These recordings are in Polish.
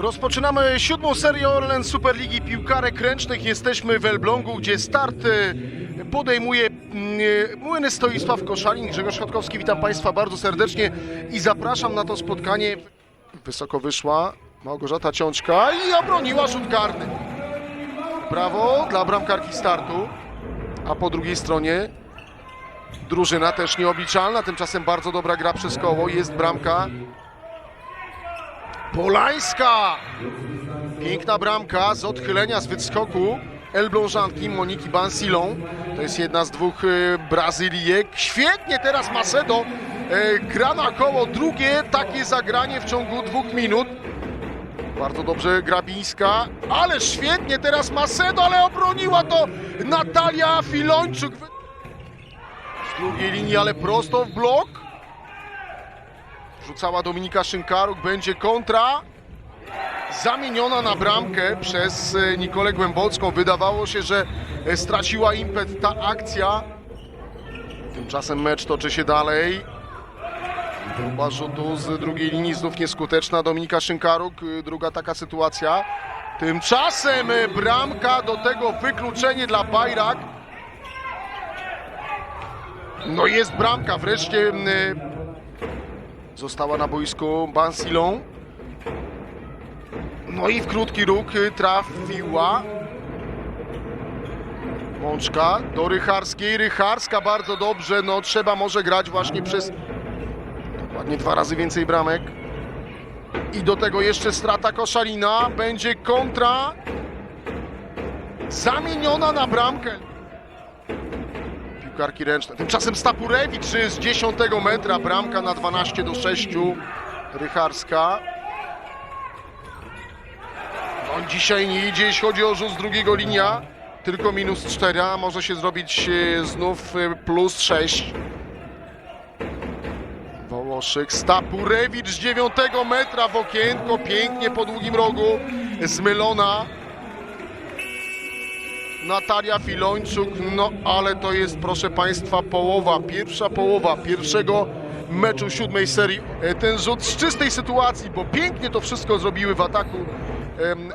Rozpoczynamy siódmą serię Orlen Superligi Piłkarek Ręcznych. Jesteśmy w Elblągu, gdzie start e, podejmuje mm, e, Młyny Stoisław Koszalin. Grzegorz Chodkowski, witam Państwa bardzo serdecznie i zapraszam na to spotkanie. Wysoko wyszła Małgorzata Ciączka i obroniła rzut karny. Brawo dla bramkarki startu. A po drugiej stronie drużyna też nieobliczalna, tymczasem bardzo dobra gra przez koło. Jest bramka Polańska! Piękna bramka z odchylenia, z wyskoku Elblążanki Moniki Bansilą. To jest jedna z dwóch e, Brazylijek. Świetnie teraz Macedo e, gra na koło. Drugie takie zagranie w ciągu dwóch minut. Bardzo dobrze Grabińska, ale świetnie teraz Macedo, ale obroniła to Natalia Filończuk. Z drugiej linii, ale prosto w blok. Rzucała Dominika Szynkaruk, będzie kontra. Zamieniona na bramkę przez e, Nikolę Głębocką. Wydawało się, że e, straciła impet ta akcja. Tymczasem mecz toczy się dalej. Próba rzutu z drugiej linii znów nieskuteczna. Dominika Szynkaruk, y, druga taka sytuacja. Tymczasem bramka, do tego wykluczenie dla Bajrak. No jest bramka, wreszcie została na boisku Bansilą. No i w krótki róg trafiła Mączka do Rycharskiej. Rycharska bardzo dobrze, no trzeba może grać właśnie przez Ładnie dwa razy więcej bramek. I do tego jeszcze strata Koszalina. Będzie kontra. Zamieniona na bramkę. Piłkarki ręczne. Tymczasem Stapurewicz z 10 metra. Bramka na 12 do 6. Rycharska. On dzisiaj nie idzie, jeśli chodzi o rzut z drugiego linia. Tylko minus 4, a może się zrobić e, znów e, plus 6. Wołoszyk, Stapurewicz z 9 metra w okienko, pięknie po długim rogu, zmylona. Natalia Filończuk, no ale to jest proszę Państwa połowa, pierwsza połowa pierwszego meczu siódmej serii. E, Ten rzut z czystej sytuacji, bo pięknie to wszystko zrobiły w ataku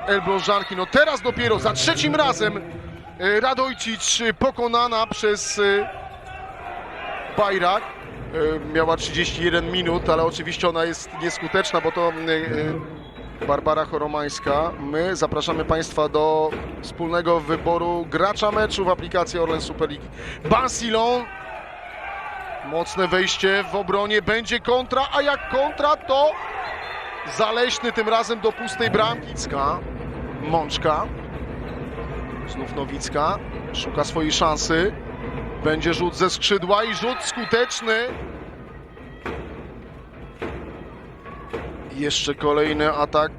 Elblążanki. No teraz dopiero za trzecim razem e, Radojcic pokonana przez e, Bajrak. Miała 31 minut, ale oczywiście ona jest nieskuteczna, bo to Barbara Choromańska. My zapraszamy Państwa do wspólnego wyboru gracza meczu w aplikacji Orlen Superligi. Bansilon. Mocne wejście w obronie. Będzie kontra, a jak kontra to Zaleśny tym razem do pustej bramki. Mączka. Znów Nowicka. Szuka swojej szansy. Będzie rzut ze skrzydła i rzut skuteczny. Jeszcze kolejny atak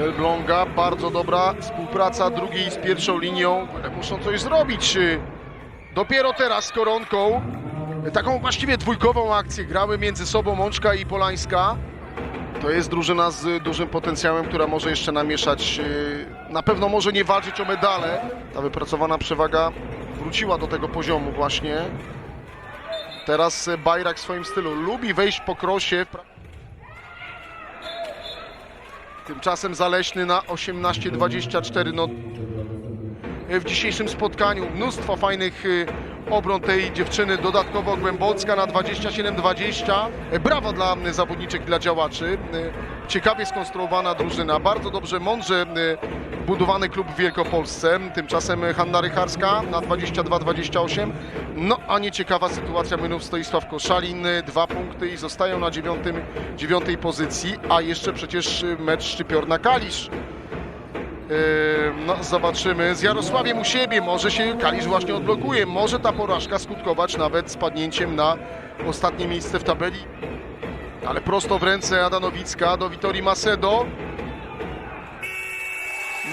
Elbląga. Bardzo dobra współpraca drugiej z pierwszą linią. Ale muszą coś zrobić. e, Dopiero teraz z koronką. Taką właściwie dwójkową akcję grały między sobą Mączka i Polańska. To jest drużyna z dużym potencjałem, która może jeszcze namieszać. e, Na pewno może nie walczyć o medale. Ta wypracowana przewaga wróciła do tego poziomu właśnie. Teraz Bajrak w swoim stylu lubi wejść po krosie. Tymczasem Zaleśny na 18-24. No, w dzisiejszym spotkaniu mnóstwo fajnych y, obron tej dziewczyny. Dodatkowo Głębocka na 27-20. E, Brawo dla zawodniczek i dla działaczy. Ciekawie skonstruowana drużyna. Bardzo dobrze, mądrze y, budowany klub w Wielkopolsce. Tymczasem Hanna Rycharska na 22-28. No a nieciekawa sytuacja Mynów Stoisław Koszalin. Dwa punkty i zostają na dziewiątym, dziewiątej pozycji. A jeszcze przecież mecz Szczypiorna-Kalisz. No, zobaczymy. Z Jarosławiem u siebie może się Kalisz właśnie odblokuje. Może ta porażka skutkować nawet spadnięciem na ostatnie miejsce w tabeli. Ale prosto w ręce Adanowicka do Witorii Macedo.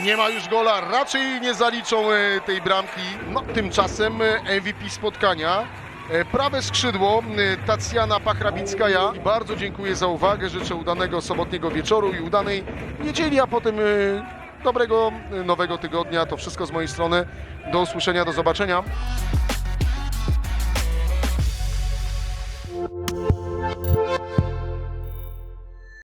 Nie ma już gola, raczej nie zaliczą e, tej bramki. No, tymczasem e, MVP spotkania. E, Prawe skrzydło Tacjana Pachrabicka-ja. Bardzo dziękuję za uwagę. Życzę udanego sobotniego wieczoru i udanej niedzieli, a potem dobrego nowego tygodnia. To wszystko z mojej strony. Do usłyszenia, do zobaczenia.